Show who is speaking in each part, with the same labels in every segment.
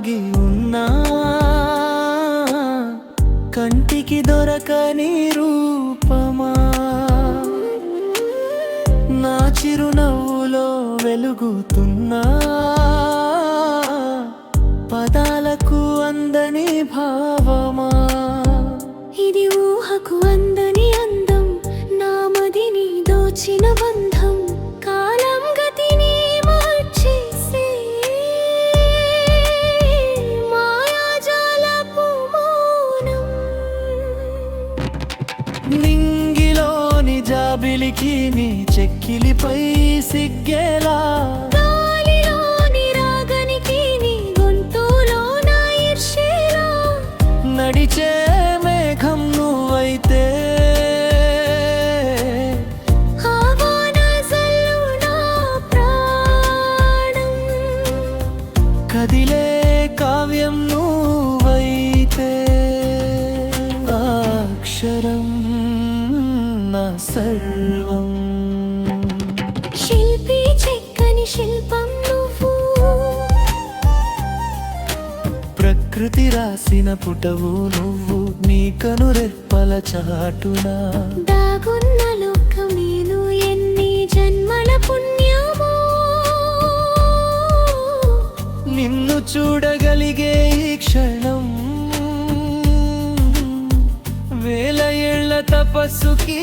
Speaker 1: ఆగి ఉన్నా కంటికి దొరకని రూపమా? నా చిరునవ్వులో వెలుగుతున్నా పదాలకు అందని
Speaker 2: భావ
Speaker 1: నింగిలోని జాబిలికి నీ చెక్కిలిపై సిగ్గేలా సర్వం.
Speaker 2: శిల్పి చెక్కని శిల్పం నువ్వు.
Speaker 1: ప్రకృతి రాసిన పుటవు నువ్వు నీ కనురెప్పల చాటునా.
Speaker 2: దాగున్న లోకం నేను ఎన్ని జన్మల పుణ్యమో.
Speaker 1: నిన్ను చూడగలిగే ఈ క్షణం వేల తపస్సుకి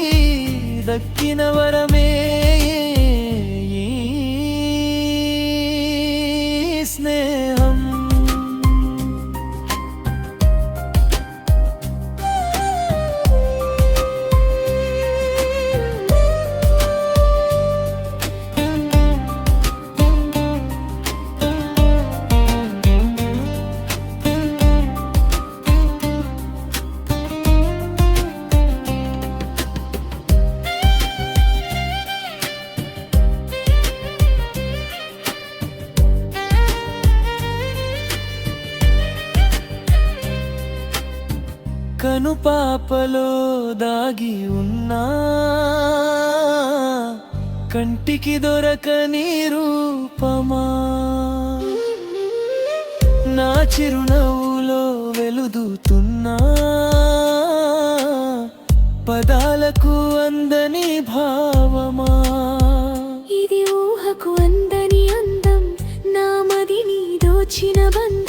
Speaker 1: దక్కిన వరమే. కనుపాపలో దాగి ఉన్నా. కంటికి దొరకని రూపమా. నా చిరునవ్వులో వెలుదుతున్నా. పదాలకు అందని భావమా.
Speaker 2: ఇది ఊహకు అందని అందం. నా మదిని దోచిన బంధం.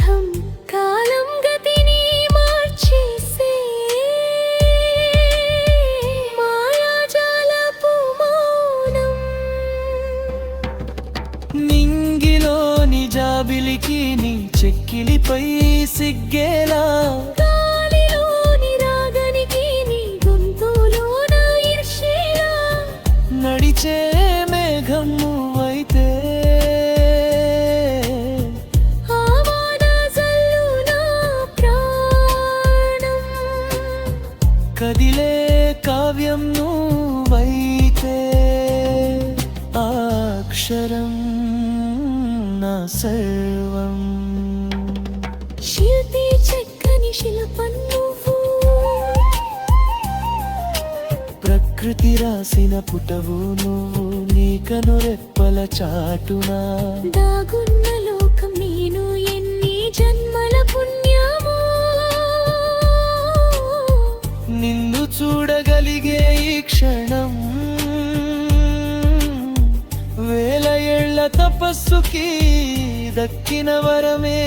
Speaker 1: జాబిలికి నీ చెక్కిలిపై సిగ్గేలా. నడిచే మేఘం నువ్వైతే కదిలే కావ్యం నువ్వైతే. అక్షరం సర్వం
Speaker 2: శిల్పి చెక్కని శిల్పం
Speaker 1: ప్రకృతి రాసిన పుటవు నువ్వు నీ కనురెప్పల చాటునా.
Speaker 2: దాగున్న
Speaker 1: తపస్సుకి దక్కిన వరమే